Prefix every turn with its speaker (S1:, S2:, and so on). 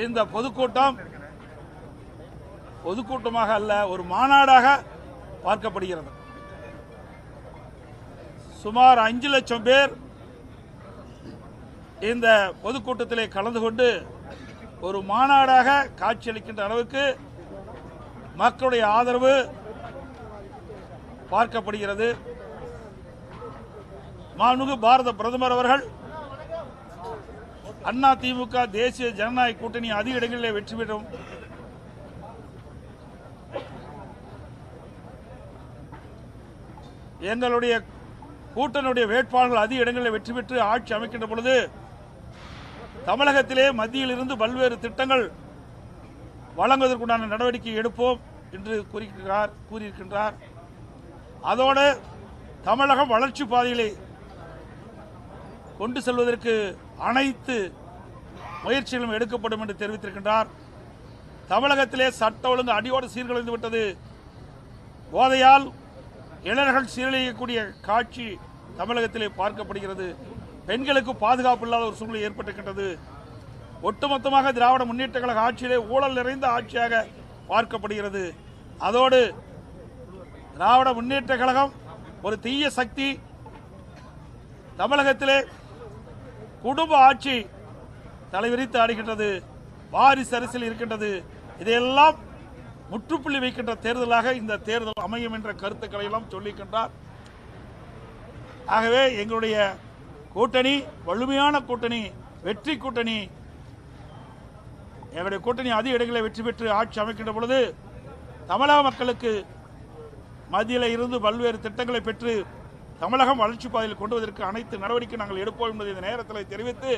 S1: இந்த பொதுக்கூட்டம் பொதுக்கூட்டமாக அல்ல ஒரு மாநாடாக பார்க்கப்படுகிறது. சுமார் அஞ்சு லட்சம் பேர் இந்த பொதுக்கூட்டத்திலே கலந்து கொண்டு ஒரு மாநாடாக காட்சியளிக்கின்ற அளவுக்கு மக்களுடைய ஆதரவு பார்க்கப்படுகிறது. மாண்புமிகு பாரத பிரதமர் அவர்கள் அண்ணா திமுக தேசிய ஜனநாயக கூட்டணி அதிக இடங்களிலே வெற்றி பெறும். எங்களுடைய கூட்டணியுடைய வேட்பாளர்கள் அதிக இடங்களில் வெற்றி பெற்று ஆட்சி அமைக்கின்ற பொழுது தமிழகத்திலே மத்தியில் இருந்து பல்வேறு திட்டங்கள் வழங்குவதற்குண்டான நடவடிக்கை எடுப்போம் என்று கூறியிருக்கிறார் கூறியிருக்கின்றார். அதோடு தமிழகம் வளர்ச்சி பாதையிலே கொண்டு செல்வதற்கு அனைத்து முயற்சிகளும் எடுக்கப்படும் என்று தெரிவித்திருக்கின்றார். தமிழகத்திலே சட்ட ஒழுங்கு அடியோடு சீர்குலைந்து விட்டது. போதையால் இளைஞர்கள் சீரழியக்கூடிய காட்சி தமிழகத்திலே பார்க்கப்படுகிறது. பெண்களுக்கு பாதுகாப்பு இல்லாத ஒரு சூழ்நிலை ஏற்பட்டிருக்கின்றது. ஒட்டுமொத்தமாக திராவிட முன்னேற்ற கழக ஆட்சியிலே ஊழல் நிறைந்த ஆட்சியாக பார்க்கப்படுகிறது. அதோடு திராவிட முன்னேற்ற கழகம் ஒரு தீய சக்தி. தமிழகத்திலே குடும்ப ஆட்சி தலைவிரித்து ஆடுகின்றது வாரிசு அரசியல் இருக்கின்றது. இதையெல்லாம் முற்றுப்புள்ளி வைக்கின்ற தேர்தலாக இந்த தேர்தல் அமையும் என்ற கருத்துக்களை எல்லாம் சொல்லிக்கின்றார். ஆகவே எங்களுடைய கூட்டணி வலிமையான கூட்டணி வெற்றி கூட்டணி எங்களுடைய கூட்டணி அதிக இடங்களில் வெற்றி பெற்று ஆட்சி அமைக்கின்ற பொழுது தமிழக மக்களுக்கு மத்தியில் இருந்து பல்வேறு திட்டங்களை பெற்று தமிழகம் வளர்ச்சி பாதையில் கொண்டு வருவதற்கு அனைத்து நடவடிக்கை நாங்கள் எடுப்போம் என்பதை இந்த நேரத்தில் தெரிவித்து